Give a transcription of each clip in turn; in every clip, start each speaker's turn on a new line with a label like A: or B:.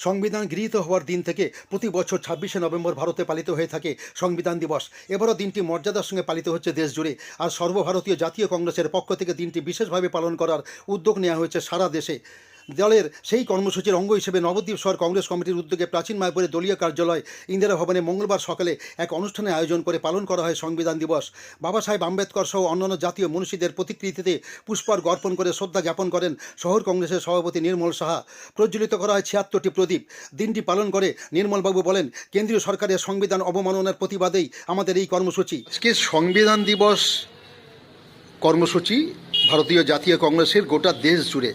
A: সংবিধান গৃহীত হওয়ার দিন থেকে প্রতি বছর ছাব্বিশে নভেম্বর ভারতে পালিত হয়ে থাকে সংবিধান দিবস। এবারও দিনটি মর্যাদার সঙ্গে পালিত হচ্ছে দেশ জুড়ে আর সর্বভারতীয় জাতীয় কংগ্রেসের পক্ষ থেকে দিনটি বিশেষভাবে পালন করার উদ্যোগ নেওয়া হয়েছে সারা দেশে। দলের সেই কর্মসূচির অঙ্গ হিসেবে নবদ্বীপ শহর কংগ্রেস কমিটির উদ্যোগে প্রাচীন মায়াপুরের দলীয় কার্যালয় ইন্দিরা ভবনে মঙ্গলবার সকালে এক অনুষ্ঠানে আয়োজন করে পালন করা হয় সংবিধান দিবস। বাবা সাহেব আম্বেদকর সহ অন্যান্য জাতীয় মনীষীদের প্রতিকৃতিতে পুষ্পার্ঘ অর্পণ করে শ্রদ্ধা জ্ঞাপন করেন শহর কংগ্রেসের সভাপতি নির্মল সাহা। প্রজ্বলিত করা হয় ছিয়াত্তরটি প্রদীপ। দিনটি পালন করে নির্মলবাবু বলেন, কেন্দ্রীয় সরকারের সংবিধান অবমাননার প্রতিবাদেই আমাদের এই কর্মসূচি। আজকে সংবিধান দিবস কর্মসূচি ভারতীয় জাতীয় কংগ্রেসের গোটা দেশ জুড়ে।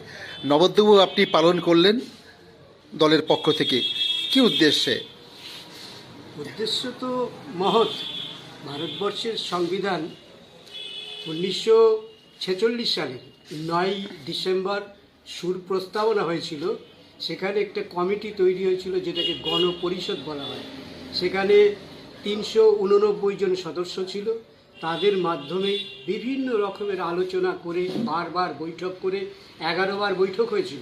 A: নবদ্বীপ আপনি পালন করলেন দলের পক্ষ থেকে। কি উদ্দেশ্যে?
B: উদ্দেশ্য তো মহৎ। ভারতবর্ষের সংবিধান উনিশশো ছেচল্লিশ সালে নয় ডিসেম্বর সুর প্রস্তাবনা হয়েছিল। সেখানে একটা কমিটি তৈরি হয়েছিল যেটাকে গণপরিষদ বলা হয়। সেখানে তিনশো উননব্বই জন সদস্য ছিল। তাদের মাধ্যমে বিভিন্ন রকমের আলোচনা করে, বারবার বৈঠক করে এগারো বার বৈঠক হয়েছিল।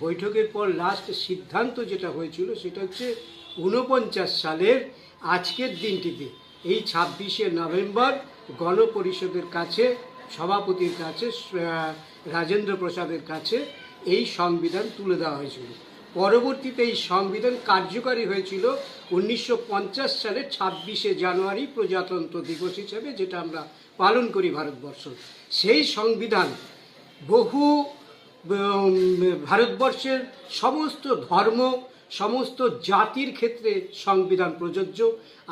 B: বৈঠকের পর লাস্ট সিদ্ধান্ত যেটা হয়েছিল সেটা হচ্ছে ঊনপঞ্চাশ সালের আজকের দিনটিতে, এই ছাব্বিশে নভেম্বর গণপরিষদের কাছে, সভাপতির কাছে রাজেন্দ্র প্রসাদের কাছে এই সংবিধান তুলে দেওয়া হয়েছিল। পরবর্তীতে এই সংবিধান কার্যকারী হয়েছিল উনিশশো সালের ছাব্বিশে জানুয়ারি প্রজাতন্ত্র দিবস হিসেবে, যেটা আমরা পালন করি ভারতবর্ষ। সেই সংবিধান বহু ভারতবর্ষের সমস্ত ধর্ম, সমস্ত জাতির ক্ষেত্রে সংবিধান প্রযোজ্য।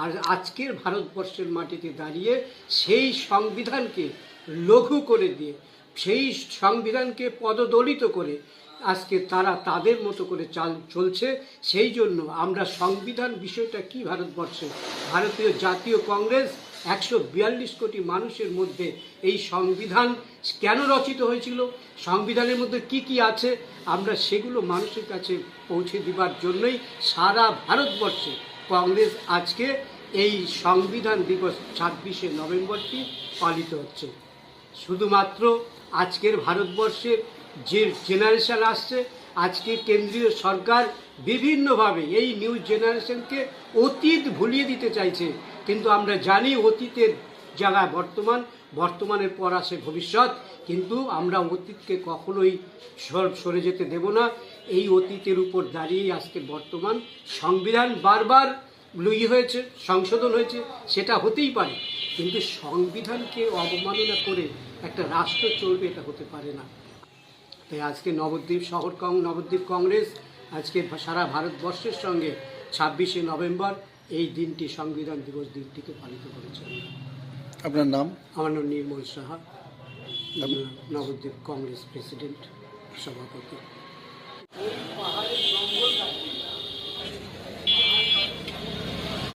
B: আর আজকের ভারতবর্ষের মাটিতে দাঁড়িয়ে সেই সংবিধানকে লঘু করে দিয়ে, সেই সংবিধানকে পদদলিত করে আজকে তারা তাদের মতো করে চাল চলছে, সেই জন্য আমরা সংবিধান বিষয়টা কি ভারতবর্ষে? ভারতীয় জাতীয় কংগ্রেস একশো বিয়াল্লিশ কোটি মানুষের মধ্যে এই সংবিধান কেন রচিত হয়েছিল? সংবিধানের মধ্যে কি কি আছে? আমরা সেগুলো মানুষের কাছে পৌঁছে দিবার জন্যই সারা ভারতবর্ষে কংগ্রেস আজকে এই সংবিধান দিবস ছাব্বিশে নভেম্বরটি পালিত হচ্ছে। শুধুমাত্র আজকের ভারতবর্ষের যে জেনারেশান আসছে, আজকে কেন্দ্রীয় সরকার বিভিন্নভাবে এই নিউ জেনারেশনকে অতীত ভুলিয়ে দিতে চাইছে। কিন্তু আমরা জানি অতীতের জায়গায় বর্তমান, বর্তমানের পর আসে ভবিষ্যৎ, কিন্তু আমরা অতীতকে কখনোই সর- যেতে দেব না। এই অতীতের উপর দাঁড়িয়েই আজকে বর্তমান সংবিধান বারবার লুই হয়েছে, সংশোধন হয়েছে, সেটা হতেই পারে। কিন্তু সংবিধানকে অবমাননা করে একটা রাষ্ট্র চলবে, এটা হতে পারে না। তাই আজকে নবদ্বীপ শহর কং নবদ্বীপ কংগ্রেস আজকে সারা ভারতবর্ষের সঙ্গে ছাব্বিশে নভেম্বর এই দিনটি সংবিধান দিবস দিনটিকে পালিত করেছে।
A: আপনার নাম?
B: আমার নাম নির্মল সাহা নবদ্বীপ কংগ্রেস প্রেসিডেন্ট সভাপতি।